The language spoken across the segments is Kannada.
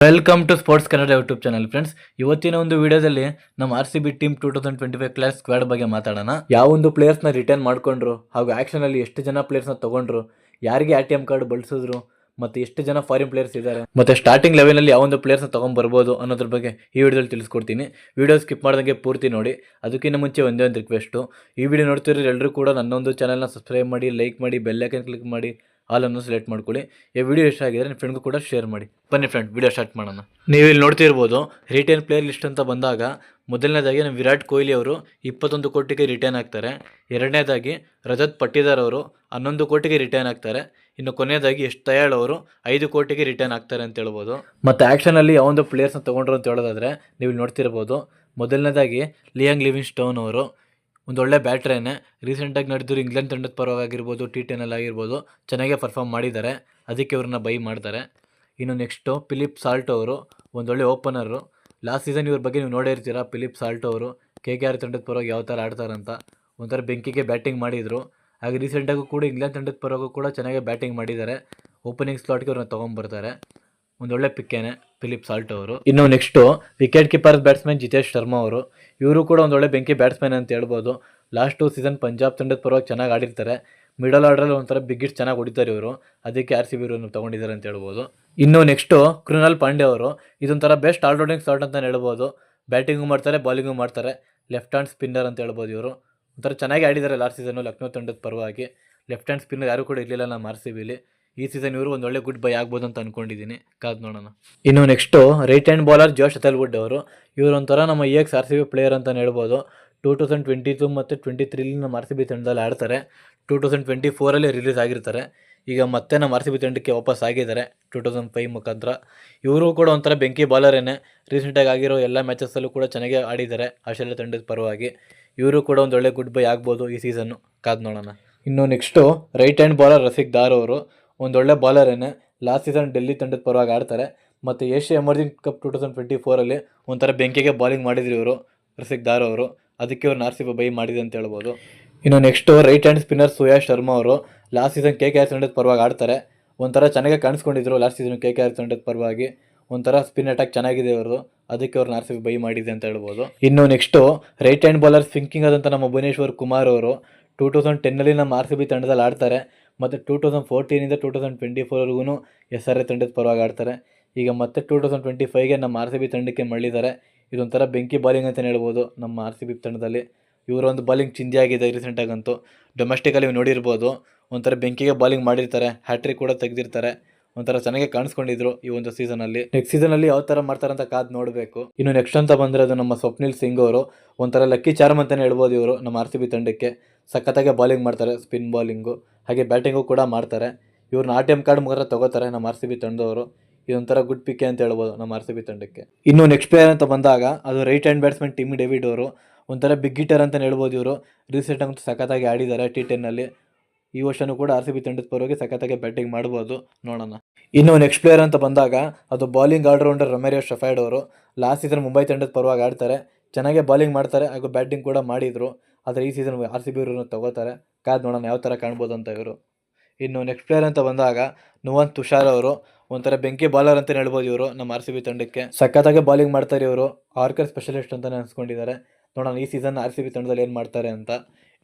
Welcome to sports Kannada YouTube channel friends ಇವತ್ತಿನ ಒಂದು ವಿಡಿಯೋದಲ್ಲಿ ನಮ್ಮ R C B team two thousand twenty five class squad ಬಗ್ಗೆ ಮಾತಾಡೋಣ. ಯಾವೊಂದು ಪ್ಲೇಯರ್ಸ್ನ ರಿಟರ್ನ್ ಮಾಡಿಕೊಂಡ್ರು ಹಾಗೂ ಆ್ಯಕ್ಷನಲ್ಲಿ ಎಷ್ಟು ಜನ ಪ್ಲೇಯರ್ಸ್ನ ತಗೊಂಡ್ರು ಯಾರಿಗೆ ಎ ಟಿ ಎಂ ಕಾರ್ಡ್ ಬಳಸಿದ್ರು ಮತ್ತು ಎಷ್ಟು ಜನ ಫಾರಿನ್ ಪ್ಲೇಯರ್ಸ್ ಇದ್ದಾರೆ. ಮತ್ತು ಸ್ಟಾರ್ಟಿಂಗ್ ಲೆವೆಲಲ್ಲಿ ಯಾವೊಂದು ಪ್ಲೇಯರ್ಸ್ನ ತೊಗೊಂಬರ್ಬೋದು ಅನ್ನೋದ್ರ ಬಗ್ಗೆ ಈ ವಿಡಿಯೋದಲ್ಲಿ ತಿಳಿಸ್ಕೊಡ್ತೀನಿ. ವಿಡಿಯೋ ಸ್ಕಿಪ್ ಮಾಡ್ದಂಗೆ ಪೂರ್ತಿ ನೋಡಿ. ಅದಕ್ಕಿಂತ ಮುಂಚೆ ಒಂದೇ ಒಂದು ರಿಕ್ವೆಸ್ಟು ಈ ವಿಡಿಯೋ ನೋಡ್ತಿರೋ ಎಲ್ಲರೂ ಕೂಡ ನನ್ನೊಂದು ಚಾನಲ್ನ ಸಬ್ಸ್ಕ್ರೈಬ್ ಮಾಡಿ ಲೈಕ್ ಮಾಡಿ ಬೆಲ್ಲೈಕನ್ ಕ್ಲಿಕ್ ಮಾಡಿ ಆಲ್ ಅನ್ನು ಸೆಲೆಕ್ಟ್ ಮಾಡ್ಕೊಳ್ಳಿ. ಈ ವಿಡಿಯೋ ಇಷ್ಟ ಆಗಿದ್ರೆ ನಿಮ್ಮ ಫ್ರೆಂಡ್ಗೂ ಕೂಡ ಶೇರ್ ಮಾಡಿ. ಬನ್ನಿ ಫ್ರೆಂಡ್ ವಿಡಿಯೋ ಸ್ಟಾರ್ಟ್ ಮಾಡೋಣ. ನೀವು ಇಲ್ಲಿ ನೋಡ್ತಿರ್ಬೋದು ರಿಟರ್ನ್ ಪ್ಲೇಯರ್ ಲಿಸ್ಟ್ ಅಂತ ಬಂದಾಗ ಮೊದಲನೇದಾಗಿ ನಮ್ಮ ವಿರಾಟ್ ಕೊಹ್ಲಿ ಅವರು ಇಪ್ಪತ್ತೊಂದು ಕೋಟಿಗೆ ರಿಟರ್ನ್ ಆಗ್ತಾರೆ. ಎರಡನೇದಾಗಿ ರಜತ್ ಪಟ್ಟಿದಾರ್ ಅವರು ಹನ್ನೊಂದು ಕೋಟಿಗೆ ರಿಟರ್ನ್ ಆಗ್ತಾರೆ. ಇನ್ನು ಕೊನೆಯದಾಗಿ ಎಷ್ಟು ತಯಾಳ್ ಅವರು ಐದು ಕೋಟಿಗೆ ರಿಟರ್ನ್ ಆಗ್ತಾರೆ ಅಂತ ಹೇಳ್ಬೋದು. ಮತ್ತು ಆ್ಯಕ್ಷನಲ್ಲಿ ಯಾವೊಂದು ಪ್ಲೇಯರ್ಸ್ನ ತೊಗೊಂಡ್ರು ಅಂತ ಹೇಳೋದಾದರೆ ನೀವು ಇಲ್ಲಿ ನೋಡ್ತಿರ್ಬೋದು, ಮೊದಲನೇದಾಗಿ ಲಿಯಾಂಗ್ ಲಿವಿಂಗ್ ಸ್ಟೋನ್ ಅವರು ಒಂದೊಳ್ಳೆ ಬ್ಯಾಟ್ರೇನೆ ರೀಸೆಂಟಾಗಿ ನಡೆದಿರೋ ಇಂಗ್ಲೆಂಡ್ ತಂಡದ ಪರವಾಗಿರ್ಬೋದು ಟಿ ಟೆನಲ್ಲಿ ಆಗಿರ್ಬೋದು, ಚೆನ್ನಾಗೆ ಪರ್ಫಾರ್ಮ್ ಮಾಡಿದ್ದಾರೆ. ಅದಕ್ಕೆ ಇವ್ರನ್ನ ಬೈ ಮಾಡ್ತಾರೆ. ಇನ್ನು ನೆಕ್ಸ್ಟು ಫಿಲಿಪ್ ಸಾಲ್ಟ್ ಅವರು, ಒಂದೊಳ್ಳೆ ಓಪನರು ಲಾಸ್ಟ್ ಸೀಸನ್ ಇವ್ರ ಬಗ್ಗೆ ನೀವು ನೋಡೇ ಇರ್ತೀರಾ? ಫಿಲಿಪ್ ಸಾಲ್ಟ್ ಅವರು ಕೆ ಕೆ ಆರ್ ತಂಡದ ಪರವಾಗಿ ಯಾವ ಥರ ಆಡ್ತಾರಂತ ಒಂಥರ ಬೆಂಕಿಗೆ ಬ್ಯಾಟಿಂಗ್ ಮಾಡಿದರು. ಹಾಗೆ ರೀಸೆಂಟಾಗೂ ಕೂಡ ಇಂಗ್ಲೆಂಡ್ ತಂಡದ ಪರವಾಗೂ ಕೂಡ ಚೆನ್ನಾಗಿ ಬ್ಯಾಟಿಂಗ್ ಮಾಡಿದ್ದಾರೆ. ಓಪನಿಂಗ್ ಸ್ಲಾಟ್ಗೆ ಅವ್ರನ್ನ ತೊಗೊಂಬರ್ತಾರೆ. ಒಂದೊಳ್ಳೆ ಪಿಕ್ಕೇನೆ ಫಿಲಿಪ್ ಸಾಲ್ಟ್ ಅವರು. ಇನ್ನು next wicket keeper batsman Jitesh Sharma ಅವರು. ಇವರು ಕೂಡ ಒಂದೊಳ್ಳೆ ಬೆಂಕಿ ಬ್ಯಾಟ್ಸ್ಮನ್ ಅಂತ ಹೇಳ್ಬೋದು. ಲಾಸ್ಟ್ ಟು ಸೀಸನ್ ಪಂಜಾಬ್ ತಂಡದ ಪರವಾಗಿ ಚೆನ್ನಾಗಿ ಆಡಿರ್ತಾರೆ. ಮಿಡಲ್ ಆರ್ಡ್ರಲ್ಲಿ ಒಂಥರ ಬಿಗ್ ಹಿಟ್ ಚೆನ್ನಾಗಿ ಹೊಡಿತಾರೆ ಇವರು. ಅದಕ್ಕೆ ಆರ್ ಸಿ ಬಿ ಇವರನ್ನು ತೊಗೊಂಡಿದ್ದಾರೆ ಅಂತ ಹೇಳ್ಬೋದು. ಇನ್ನು ನೆಕ್ಸ್ಟು ಕೃಣಾಲ್ ಪಾಂಡೆ ಅವರು. ಇದೊಂಥರ ಬೆಸ್ಟ್ ಆಲ್ರೌಂಡಿಂಗ್ ಸಾಲ್ಟ್ ಅಂತ ಹೇಳ್ಬೋದು. ಬ್ಯಾಟಿಂಗು ಮಾಡ್ತಾರೆ ಬಾಲಿಂಗು ಮಾಡ್ತಾರೆ. ಲೆಫ್ಟ್ ಹ್ಯಾಂಡ್ ಸ್ಪಿನ್ನರ್ ಅಂತ ಹೇಳ್ಬೋದು ಇವರು. ಒಂಥರ ಚೆನ್ನಾಗಿ ಆಡಿದ್ದಾರೆ ಲಾಸ್ಟ್ ಸೀಸನ್ನು ಲಕ್ನೋ ತಂಡದ ಪರವಾಗಿ. ಲೆಫ್ಟ್ ಹ್ಯಾಂಡ್ ಸ್ಪಿನ್ನರ್ ಯಾರು ಕೂಡ ಇರಲಿಲ್ಲ ನಮ್ಮ ಆರ್ ಸಿ ಬಿಲಿ ಈ ಸೀಸನ್ ಇವರು ಒಂದು ಒಳ್ಳೆ ಗುಡ್ ಬೈ ಆಗ್ಬೋದು ಅಂತ ಅನ್ಕೊಂಡಿದ್ದೀನಿ ಕಾದ್ ನೋಡೋಣ. ಇನ್ನು next right hand bowler Josh Hazlewood ಅವರು, ಇವರು ಒಂಥರ ನಮ್ಮ ex R C B player ಅಂತ ಹೇಳ್ಬೋದು. ಟೂ ತೌಸಂಡ್ ಟ್ವೆಂಟಿ ಟೂ ಮತ್ತು ಟ್ವೆಂಟಿ ತ್ರೀಲಿ ನಮ್ಮ ಆರ್ ಸಿ ಬಿ ತಂಡದಲ್ಲಿ ಆಡ್ತಾರೆ. ಟೂ ತೌಸಂಡ್ ಟ್ವೆಂಟಿ ಫೋರಲ್ಲಿ ರಿಲೀಸ್ ಆಗಿರ್ತಾರೆ. ಈಗ ಮತ್ತೆ ನಮ್ಮ ಆರ್ ಸಿ ಬಿ ತಂಡಕ್ಕೆ ವಾಪಸ್ ಆಗಿದ್ದಾರೆ ಟೂ ತೌಸಂಡ್ ಫೈವ್ ಮುಖಾಂತರ. ಇವರು ಕೂಡ ಒಂಥರ ಬೆಂಕಿ ಬಾಲರೇನೆ ರೀಸೆಂಟಾಗಿ ಆಗಿರೋ ಎಲ್ಲ ಮ್ಯಾಚಸ್ಸಲ್ಲೂ ಕೂಡ ಚೆನ್ನಾಗಿ ಆಡಿದ್ದಾರೆ. ಆಸ್ಟ್ರೇಲಿಯಾ ತಂಡದ ಪರವಾಗಿ. ಇವರು ಕೂಡ ಒಂದು ಒಳ್ಳೆ ಗುಡ್ ಬೈ ಆಗ್ಬೋದು ಈ ಸೀಸನ್ನು ಕಾದ್ ನೋಡೋಣ. ಇನ್ನು next right hand bowler Rasikh Dar ಅವರು ಒಂದೊಳ್ಳೆ ಬಾಲರೇನೆ ಲಾಸ್ಟ್ ಸೀಸನ್ ಡೆಲ್ಲಿ ತಂಡದ ಪರವಾಗಿ ಆಡ್ತಾರೆ. ಮತ್ತು Asia emerging cup two thousand twenty ಫೋರಲ್ಲಿ ಒಂಥರ ಬೆಂಕಿಗೆ ಬಾಲಿಂಗ್ ಮಾಡಿದ್ರು ಇವರು ರಸಿಕ್ ದಾರ್ ಅವರು. ಅದಕ್ಕೆ ಇವ್ರನ್ನ ಆರ್ ಸಿ ಬಿ ಬೈ ಮಾಡಿದೆ ಅಂತ ಹೇಳ್ಬೋದು. ಇನ್ನು next right hand spinner Suyash Sharma ಅವರು last season K K R ತಂಡದ ಪರವಾಗಿ ಆಡ್ತಾರೆ. ಒಂಥರ ಚೆನ್ನಾಗಿ ಕಾಣಿಸ್ಕೊಂಡಿದ್ರು last season K K R ತಂಡದ ಪರವಾಗಿ. ಒಂಥರ ಸ್ಪಿನ್ ಅಟ್ಯಾಕ್ ಚೆನ್ನಾಗಿದೆ ಇವರು ಅದಕ್ಕೆ ಅವ್ರನ್ನ ಆರ್ ಸಿ ಬಿ ಬೈ ಮಾಡಿದೆ ಅಂತ ಹೇಳ್ಬೋದು. ಇನ್ನು next right hand bowler swing king ಆದಂಥ ನಮ್ಮ ಭುವನೇಶ್ವರ್ ಕುಮಾರ್ ಅವರು ಟೂ ತೌಸಂಡ್ ಟೆನ್ನಲ್ಲಿ ನಮ್ಮ ಆರ್ ಸಿ ಬಿ ತಂಡದಲ್ಲಿ ಆಡ್ತಾರೆ. ಮತ್ತು ಟೂ ತೌಸಂಡ್ ಫೋರ್ಟೀನಿಂದ ಟೂ ತೌಸಂಡ್ ಟ್ವೆಂಟಿ ಫೋರ್ವರೆಗೂ ಎಸ್ ಆರ್ ಎ ತಂಡದ ಪರವಾಗಿ ಆಡ್ತಾರೆ. ಈಗ ಮತ್ತೆ ಟೂ ತೌಸಂಡ್ ಟ್ವೆಂಟಿ ಫೈವ್ಗೆ ನಮ್ಮ ಆರ್ ಸಿ ಬಿ ತಂಡಕ್ಕೆ ಮಳ್ಳಿದ್ದಾರೆ ಇದೊಂಥರ ಬೆಂಕಿ ಬಾಲಿಂಗ್ ಅಂತಲೇ ಹೇಳ್ಬೋದು ನಮ್ಮ ಆರ್ ಸಿ ಬಿ ತಂಡದಲ್ಲಿ. ಇವರೊಂದು ಬಾಲಿಂಗ್ ಚಿಂದಿ ಆಗಿದೆ ರೀಸೆಂಟಾಗಂತೂ ಡೊಮೆಸ್ಟಿಕಲ್ಲಿ ನೀವು ನೋಡಿರ್ಬೋದು, ಒಂಥರ ಬೆಂಕಿಗೆ ಬಾಲಿಂಗ್ ಮಾಡಿರ್ತಾರೆ. ಹ್ಯಾಟ್ರಿಕ್ ಕೂಡ ತೆಗೆದಿರ್ತಾರೆ. ಒಂಥರ ಚೆನ್ನಾಗಿ ಕಾಣಿಸ್ಕೊಂಡಿದ್ರು ಈ ಒಂದು ಸೀಸನಲ್ಲಿ ನೆಕ್ಸ್ಟ್ ಸೀಸನಲ್ಲಿ ಯಾವ ಥರ ಮಾಡ್ತಾರೆ ಅಂತ ಕಾದ್ ನೋಡಬೇಕು. ಇನ್ನು ನೆಕ್ಸ್ಟ್ ಅಂತ ಬಂದರೆ ಅದು ನಮ್ಮ ಸ್ವಪ್ನಿಲ್ ಸಿಂಗ್ ಅವರು. ಒಂಥರ ಲಕ್ಕಿ ಚಾರ್ಮ್ ಅಂತಲೇ ಹೇಳ್ಬೋದು ಇವರು ನಮ್ಮ ಆರ್ ಸಿ ಬಿ ತಂಡಕ್ಕೆ. ಸಖತ್ತಾಗೆ ಬಾಲಿಂಗ್ ಮಾಡ್ತಾರೆ ಸ್ಪಿನ್ ಬಾಲಿಂಗು ಹಾಗೆ ಬ್ಯಾಟಿಂಗು ಕೂಡ ಮಾಡ್ತಾರೆ. ಇವ್ರನ್ನ ಆರ್ ಟಿ ಎಂ ಕಾರ್ಡ್ ಮುಖಾಂತರ ತಗೋತಾರೆ ನಮ್ಮ ಆರ್ ಸಿ ಬಿ ತಂಡದವರು. ಇದೊಂಥರ ಗುಡ್ ಪಿಕ್ಕೆ ಅಂತ ಹೇಳ್ಬೋದು ನಮ್ಮ ಆರ್ ಸಿ ಬಿ ತಂಡಕ್ಕೆ. ಇನ್ನು ನೆಕ್ಸ್ಟ್ ಪ್ಲೇಯರ್ ಅಂತ ಬಂದಾಗ ಅದು right hand batsman Tim David ಅವರು. ಒಂಥರ ಬಿಗ್ ಹಿಟರ್ ಅಂತ ಹೇಳ್ಬೋದು ಇವರು. ರೀಸೆಂಟ್ ಅಂತೂ ಸಖತ್ತಾಗಿ ಆಡಿದ್ದಾರೆ ಟಿ ಟೆನ್ನಲ್ಲಿ ಈ ವರ್ಷನೂ ಕೂಡ ಆರ್ ಸಿ ಬಿ ತಂಡದ ಪರವಾಗಿ ಸಖತ್ತಾಗಿ ಬ್ಯಾಟಿಂಗ್ ಮಾಡ್ಬೋದು. ನೋಡೋಣ. ಇನ್ನು ನೆಕ್ಸ್ಟ್ ಪ್ಲೇಯರ್ ಅಂತ ಬಂದಾಗ ಅದು ಬಾಲಿಂಗ್ ಆಲ್ರೌಂಡರ್ ರಮೇರಿಯೋ ಶಫೈಡ್ ಅವರು ಲಾಸ್ಟ್ ಸೀಸನ್ ಮುಂಬೈ ತಂಡದ ಪರವಾಗಿ ಆಡ್ತಾರೆ. ಚೆನ್ನಾಗೆ ಬಾಲಿಂಗ್ ಮಾಡ್ತಾರೆ ಹಾಗೂ ಬ್ಯಾಟಿಂಗ್ ಕೂಡ ಮಾಡಿದರು. ಆದರೆ ಈ ಸೀಸನ್ ಆರ್ ಸಿ ಬಿ ಅವರನ್ನು ತಗೋತಾರೆ. ಕಾದ್ ನೋಡೋಣ ಯಾವ ಥರ ಕಾಣ್ಬೋದು ಅಂತ ಇವರು. ಇನ್ನು ನೆಕ್ಸ್ಟ್ ಪ್ಲೇಯರ್ ಅಂತ ಬಂದಾಗ ನುವನ್ ತುಷಾರ್ ಅವರು, ಒಂಥರ ಬೆಂಕಿ ಬಾಲರ್ ಅಂತಲೇ ಹೇಳ್ಬೋದು ಇವರು ನಮ್ಮ ಆರ್ ಸಿ ಬಿ ತಂಡಕ್ಕೆ. ಸಖತ್ತಾಗಿ ಬಾಲಿಂಗ್ ಮಾಡ್ತಾರೆ ಇವರು. ಆರ್ಕರ್ ಸ್ಪೆಷಲಿಸ್ಟ್ ಅಂತಲೇ ಅನ್ಸ್ಕೊಂಡಿದ್ದಾರೆ. ನೋಡೋಣ ಈ ಸೀಸನ್ ಆರ್ ಸಿ ಬಿ ತಂಡದಲ್ಲಿ ಏನು ಮಾಡ್ತಾರೆ ಅಂತ.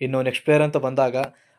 ಇನ್ನು ನೆಕ್ಸ್ಟ್ ಪ್ಲೇಯರ್ ಅಂತ ಬಂದಾಗ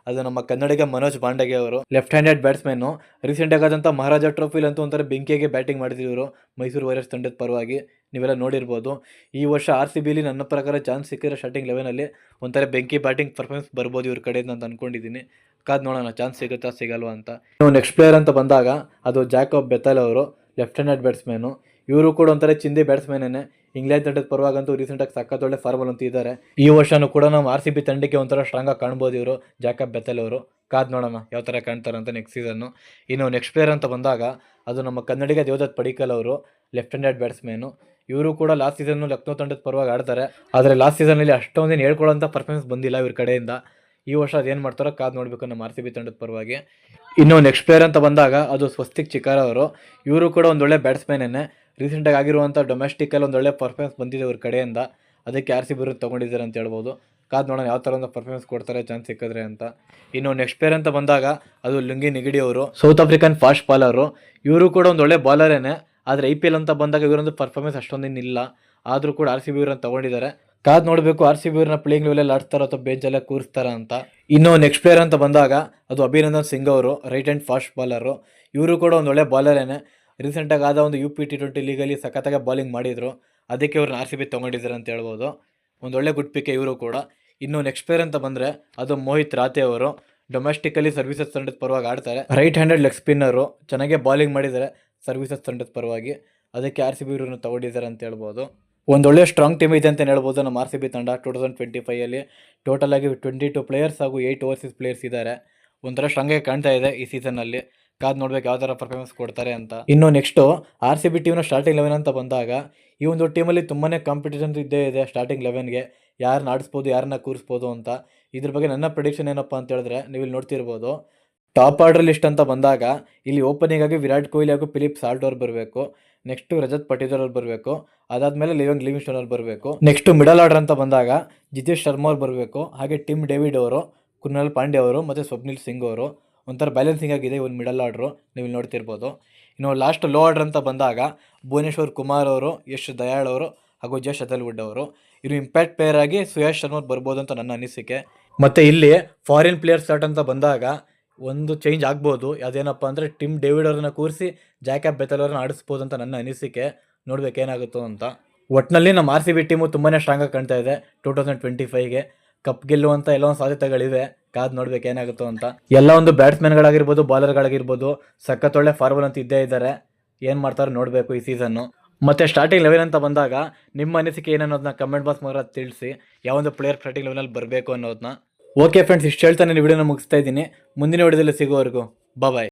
ಅದು ನಮ್ಮ ಕನ್ನಡಿಗ ಮನೋಜ್ ಬಾಂಡೆಗೆ ಅವರು. ಲೆಫ್ಟ್ ಹ್ಯಾಂಡೆಡ್ ಬ್ಯಾಟ್ಸ್ಮನ್ನು ರೀಸೆಂಟಾಗಿ ಆದಂಥ ಮಹಾರಾಜ ಟ್ರೋಫಿಲಂತೂ ಒಂಥರ ಬೆಂಕಿಗೆ ಬ್ಯಾಟಿಂಗ್ ಮಾಡಿದ್ರು ಇವರು. ಮೈಸೂರು ವೈರಸ್ ತಂಡದ ಪರವಾಗಿ. ನೀವೆಲ್ಲ ನೋಡಿರ್ಬೋದು. ಈ ವರ್ಷ ಆರ್ ಸಿ ಬಿಲಿ ನನ್ನ ಪ್ರಕಾರ ಚಾನ್ಸ್ ಸಿಕ್ಕಿದ್ರೆ ಸ್ಟಾರ್ಟಿಂಗ್ ಲೆವೆನಲ್ಲಿ ಒಂಥರ ಬೆಂಕಿ ಬ್ಯಾಟಿಂಗ್ ಪರ್ಫಾರ್ಮೆನ್ಸ್ ಬರ್ಬೋದು ಇವ್ರ ಕಡೆಯಿಂದ ಅಂತ ಅಂದ್ಕೊಂಡಿದ್ದೀನಿ ಕಾದ್ ನೋಡೋಣ ಚಾನ್ಸ್ ಸಿಗುತ್ತಾ ಸಿಗಲ್ವಾ ಅಂತ. ಇನ್ನು ನೆಕ್ಸ್ಟ್ ಪ್ಲೇಯರ್ ಅಂತ ಬಂದಾಗ ಅದು ಜಾಕಬ್ ಬೆತಲ್ ಅವರು ಲೆಫ್ಟ್ ಹ್ಯಾಂಡೆಡ್ ಬ್ಯಾಟ್ಸ್ಮ್ಯಾನು ಇವರು ಕೂಡ ಒಂಥರ ಚಿಂದಿ ಬ್ಯಾಟ್ಸ್ಮನ್ನೇ ಇಂಗ್ಲೆಂಡ್ ತಂಡದ ಪರವಾಗಂತೂ ರೀಸೆಂಟಾಗಿ ಸಖತ್ ಒಳ್ಳೆ ಫಾರ್ಮಲ್ ಅಂತ ಇದ್ದಾರೆ. ಈ ವರ್ಷನೂ ಕೂಡ ನಾವು ಆರ್ ಸಿ ಬಿ ತಂಡಕ್ಕೆ ಒಂಥರ ಸ್ಟ್ರಾಂಗಾಗಿ ಕಾಣ್ಬೋದು ಇವರು ಜಾಕಬ್ ಬೆತಲ್ ಅವರು. ಕಾದ್ ನೋಡೋಣ, ಯಾವ ಥರ ಕಾಣ್ತಾರೆ ಅಂತ ನೆಕ್ಸ್ಟ್ ಸೀಸನ್ನು ಇನ್ನು ನೆಕ್ಸ್ಟ್ ಪ್ಲೇಯರ್ ಅಂತ ಬಂದಾಗ ಅದು ನಮ್ಮ ಕನ್ನಡಿಗ ದೇವದತ್ ಪಡಿಕಲ್ ಅವರು ಲೆಫ್ಟ್ ಹ್ಯಾಂಡೆಡ್ ಬ್ಯಾಟ್ಸ್ಮನ್ನು ಇವರು ಕೂಡ ಲಾಸ್ಟ್ ಸೀಸನ್ ಲಕ್ನೋ ತಂಡದ ಪರವಾಗಿ ಆಡ್ತಾರೆ. ಆದರೆ ಲಾಸ್ಟ್ ಸೀಸನಲ್ಲಿ ಅಷ್ಟೊಂದೇನು ಹೇಳ್ಕೊಳ್ಳೋಂಥ ಪರ್ಫಾರ್ಮೆನ್ಸ್ ಬಂದಿಲ್ಲ ಇವ್ರ ಕಡೆಯಿಂದ. ಈ ವರ್ಷ ಅದೇನು ಮಾಡ್ತಾರೋ ಕಾದು ನೋಡಬೇಕು ನಮ್ಮ ಆರ್ ಸಿ ಬಿ ತಂಡದ ಪರವಾಗಿ. ಇನ್ನು ನೆಕ್ಸ್ಟ್ ಪ್ಲೇಯರ್ ಅಂತ ಬಂದಾಗ ಅದು ಸ್ವಸ್ತಿಕ್ ಚಿಕಾರ ಅವರು. ಇವರು ಕೂಡ ಒಂದೊಳ್ಳೆ ಬ್ಯಾಟ್ಸ್ಮನ್ನೇ ರೀಸೆಂಟಾಗಿ ಆಗಿರುವಂಥ ಡೊಮೆಸ್ಟಿಕಲ್ಲಿ ಒಂದೊಳ್ಳೆ ಪರ್ಫಾರ್ಮೆನ್ಸ್ ಬಂದಿದೆ ಇವ್ರ ಕಡೆಯಿಂದ. ಅದಕ್ಕೆ ಆರ್ ಸಿ ಬಿ ತೊಗೊಂಡಿದ್ದಾರೆ ಅಂತ ಹೇಳ್ಬೋದು. ಕಾದು ನೋಡೋಣ ಯಾವ ಥರ ಒಂದು ಪರ್ಫಾರ್ಮೆನ್ಸ್ ಕೊಡ್ತಾರೆ ಚಾನ್ಸ್ ಸಿಕ್ಕಿದ್ರೆ ಅಂತ. ಇನ್ನು ನೆಕ್ಸ್ಟ್ ಪ್ಲೇಯರ್ ಅಂತ ಬಂದಾಗ ಅದು ಲುಂಗಿ ನಿಗಡಿ ಅವರು ಸೌತ್ ಆಫ್ರಿಕನ್ ಫಾಸ್ಟ್ ಬಾಲರು ಇವರು ಕೂಡ ಒಂದು ಒಳ್ಳೆ ಬಾಲರೇನೆ ಆದರೆ ಐ ಪಿ ಎಲ್ ಅಂತ ಬಂದಾಗ ಇವರೊಂದು ಪರ್ಫಾರ್ಮೆನ್ಸ್ ಅಷ್ಟೊಂದೇನಿಲ್ಲ. ಆದರೂ ಕೂಡ ಆರ್ ಸಿ ಬಿ ಇವರನ್ನು ತೊಗೊಂಡಿದ್ದಾರೆ. ಕಾದ್ ನೋಡಬೇಕು, ಆರ್ ಸಿ ಬಿ ಇವ್ರನ್ನ ಪ್ಲೇಯಿಂಗ್ ಲೆವೆಲಲ್ಲಿ ಆಡ್ತಾರೋ ಅಥವಾ ಬೆಂಚಲ್ಲೇ ಕೂರಿಸ್ತಾರ ಅಂತ. ಇನ್ನು ನೆಕ್ಸ್ಟ್ ಪ್ಲೇಯರ್ ಅಂತ ಬಂದಾಗ ಅದು ಅಭಿನಂದನ್ ಸಿಂಗ್ ಅವರು ರೈಟ್ ಆ್ಯಂಡ್ ಫಾಸ್ಟ್ ಬಾಲರು ಇವರು ಕೂಡ ಒಂದು ಒಳ್ಳೆ ಬಾಲರೇನೆ ರೀಸೆಂಟಾಗಿ ಆದ ಒಂದು ಯು ಪಿ ಟಿ ಟ್ವೆಂಟಿ ಲೀಗಲ್ಲಿ ಸಖತ್ತಾಗಿ ಬಾಲಿಂಗ್ ಮಾಡಿದರು. ಅದಕ್ಕೆ ಇವ್ರನ್ನ ಆರ್ ಸಿ ಬಿ ತೊಗೊಂಡಿದ್ದಾರೆ ಅಂತ ಹೇಳ್ಬೋದು. ಒಂದು ಒಳ್ಳೆ ಗುಡ್ ಪಿಕ್ ಇವರು ಕೂಡ. ಇನ್ನು ನೆಕ್ಸ್ಟ್ ಪ್ಲೇಯರ್ ಅಂತ ಬಂದರೆ ಅದು ಮೋಹಿತ್ ರಾತೆ ಅವರು. ಡೊಮೆಸ್ಟಿಕಲಿ ಸರ್ವಿಸಸ್ ತಂಡದ ಪರವಾಗಿ ಆಡ್ತಾರೆ. ರೈಟ್ ಹ್ಯಾಂಡೆಡ್ ಲೆಗ್ ಸ್ಪಿನ್ನರು ಚೆನ್ನಾಗೇ ಬಾಲಿಂಗ್ ಮಾಡಿದ್ದಾರೆ. ಸರ್ವಿಸಸ್ ತಂಡದ ಪರವಾಗಿ ಅದಕ್ಕೆ ಆರ್ ಸಿ ಬಿ ಇವ್ರನ್ನ ತಗೊಂಡಿದ್ದಾರೆ ಅಂತ ಹೇಳ್ಬೋದು. ಒಂದೊಳ್ಳೆ ಸ್ಟ್ರಾಂಗ್ ಟೀಮ್ ಇದೆ ಅಂತ ಹೇಳ್ಬೋದು. ನಮ್ಮ ಆರ್ ಸಿ ಬಿ ತಂಡ ಟೂ ತೌಸಂಡ್ ಟ್ವೆಂಟಿ ಫೈಯಲ್ಲಿ ಟೋಟಲ್ ಆಗಿ ಟ್ವೆಂಟಿ ಟು ಪ್ಲೇಯರ್ಸ್ ಹಾಗೂ ಏಯ್ಟ್ ಓವರ್ಸೀಸ್ ಪ್ಲೇಯರ್ಸ್ ಇದ್ದಾರೆ. ಒಂಥರ ಸ್ಟ್ರಾಂಗಾಗಿ ಕಾಣ್ತಾ ಇದೆ ಈ ಸೀಸನ್ನಲ್ಲಿ ಕಾದ್ ನೋಡ್ಬೇಕು ಯಾವ ಥರ ಪರ್ಫಾರ್ಮೆನ್ಸ್ ಕೊಡ್ತಾರೆ ಅಂತ. ಇನ್ನು ನೆಕ್ಸ್ಟು ಆರ್ ಸಿ ಬಿ ಟೀಮ್ನ ಸ್ಟಾರ್ಟಿಂಗ್ ಲೆವೆನ್ ಅಂತ ಬಂದಾಗ ಈ ಒಂದು ಟೀಮಲ್ಲಿ ತುಂಬಾ ಕಾಂಪಿಟೇಷನ್ ಇದ್ದೇ ಇದೆ ಸ್ಟಾರ್ಟಿಂಗ್ ಲೆವೆನ್ಗೆ ಯಾರನ್ನ ಆಡಿಸ್ಬೋದು ಯಾರನ್ನ ಕೂರಿಸ್ಬೋದು ಅಂತ. ಇದ್ರ ಬಗ್ಗೆ ನನ್ನ ಪ್ರಿಡಿಕ್ಷನ್ ಏನಪ್ಪ ಅಂತ ಹೇಳಿದ್ರೆ ನೀವು ಇಲ್ಲಿ ನೋಡ್ತಿರ್ಬೋದು. ಟಾಪ್ ಆರ್ಡರ್ ಲಿಸ್ಟ್ ಅಂತ ಬಂದಾಗ ಇಲ್ಲಿ ಓಪನಿಂಗ್ ಆಗಿ ವಿರಾಟ್ ಕೊಹ್ಲಿ ಹಾಗೂ ಫಿಲಿಪ್ ಸಾಲ್ಟ್ ಅವ್ರು ಬರಬೇಕು. ನೆಕ್ಸ್ಟು ರಜತ್ ಪಟೇದರ್ ಅವ್ರು ಬರಬೇಕು. ಅದಾದಮೇಲೆ ಲಿವಂಗ್ ಸ್ಟೋನ್ ಅವ್ರು ಬರಬೇಕು. ನೆಕ್ಸ್ಟು ಮಿಡಲ್ ಆರ್ಡರ್ ಅಂತ ಬಂದಾಗ ಜಿತೇಶ್ ಶರ್ಮಾ ಅವ್ರು ಬರಬೇಕು. ಹಾಗೆ ಟಿಮ್ ಡೇವಿಡ್ ಅವರು, ಕುನಾಲ್ ಪಾಂಡೆ ಅವರು ಮತ್ತು ಸ್ವಪ್ನಿಲ್ ಸಿಂಗ್ ಅವರು. ಒಂಥರ ಬ್ಯಾಲೆನ್ಸಿಂಗ್ ಆಗಿದೆ ಒಂದು ಮಿಡಲ್ ಆರ್ಡ್ರು ನೀವು ನೋಡ್ತಿರ್ಬೋದು. ಇನ್ನು ಲಾಸ್ಟ್ ಲೋ ಆರ್ಡರ್ ಅಂತ ಬಂದಾಗ ಭುವನೇಶ್ವರ್ ಕುಮಾರ್ ಅವರು, ಯಶ್ ದಯಾಳ್ ಅವರು ಹಾಗೂ ಜಯ ಶತಲ್ವುಡ್ ಅವರು. ಇನ್ನು ಇಂಪ್ಯಾಕ್ಟ್ ಪ್ಲೇಯರ್ ಆಗಿ ಸುಯಾಶ್ ಶರ್ಮಾ ಬರ್ಬೋದು ಅಂತ ನನ್ನ ಅನಿಸಿಕೆ. ಮತ್ತು ಇಲ್ಲಿ ಫಾರಿನ್ ಪ್ಲೇಯರ್ ಸ್ಟಾರ್ಟ್ ಅಂತ ಬಂದಾಗ ಒಂದು ಚೇಂಜ್ ಆಗ್ಬೋದು. ಅದೇನಪ್ಪ ಅಂದರೆ ಟಿಮ್ ಡೇವಿಡ್ ಅವ್ರನ್ನ ಕೂರಿಸಿ ಜಾಕಬ್ ಬೆತಲ್ ಅವ್ರನ್ನ ಆಡಿಸ್ಬೋದು ಅಂತ ನನ್ನ ಅನಿಸಿಕೆ. ನೋಡ್ಬೇಕು ಏನಾಗುತ್ತೋ ಅಂತ. ಒಟ್ಟಿನಲ್ಲಿ ನಮ್ಮ ಆರ್ ಸಿ ಬಿ ಟೀಮು ತುಂಬಾ ಸ್ಟ್ರಾಂಗಾಗಿ ಕಾಣ್ತಾ ಇದೆ ಟೂ ತೌಸಂಡ್ ಟ್ವೆಂಟಿ ಫೈವ್ಗೆ ಕಪ್ ಗೆಲ್ಲುವಂಥ ಎಲ್ಲ ಒಂದು ಸಾಧ್ಯತೆಗಳಿವೆ. ಕಾದ್ ನೋಡ್ಬೇಕು ಏನಾಗುತ್ತೋ ಅಂತ. ಎಲ್ಲ ಒಂದು ಬ್ಯಾಟ್ಸ್ಮನ್ಗಳಾಗಿರ್ಬೋದು ಬಾಲರ್ಗಳಾಗಿರ್ಬೋದು ಸಖತ್ತೊಳ್ಳೆ ಫಾರ್ವರ್ ಅಂತ ಇದ್ದೇ ಇದ್ದಾರೆ. ಏನು ಮಾಡ್ತಾರೆ ನೋಡಬೇಕು ಈ ಸೀಸನ್ನು ಮತ್ತು ಸ್ಟಾರ್ಟಿಂಗ್ ಲೆವೆಲ್ ಅಂತ ಬಂದಾಗ ನಿಮ್ಮ ಅನಿಸಿಕೆ ಏನನ್ನೋದನ್ನ ಕಮೆಂಟ್ ಬಾಕ್ಸ್ ಮೂಲಕ ತಿಳಿಸಿ. ಯಾವೊಂದು ಪ್ಲೇಯರ್ ಸ್ಟಾರ್ಟಿಂಗ್ ಲೆವೆಲಲ್ಲಿ ಬರಬೇಕು ಅನ್ನೋದನ್ನ ಓಕೆ ಫ್ರೆಂಡ್ಸ್ ಇಷ್ಟು ಹೇಳ್ತಾನೆ ನಾನು ವಿಡಿಯೋನ ಮುಗಿಸ್ತಾ ಇದ್ದೀನಿ. ಮುಂದಿನ ವಿಡಿಯೋದಲ್ಲಿ ಸಿಗೋವರೆಗೂ ಬಾಯ್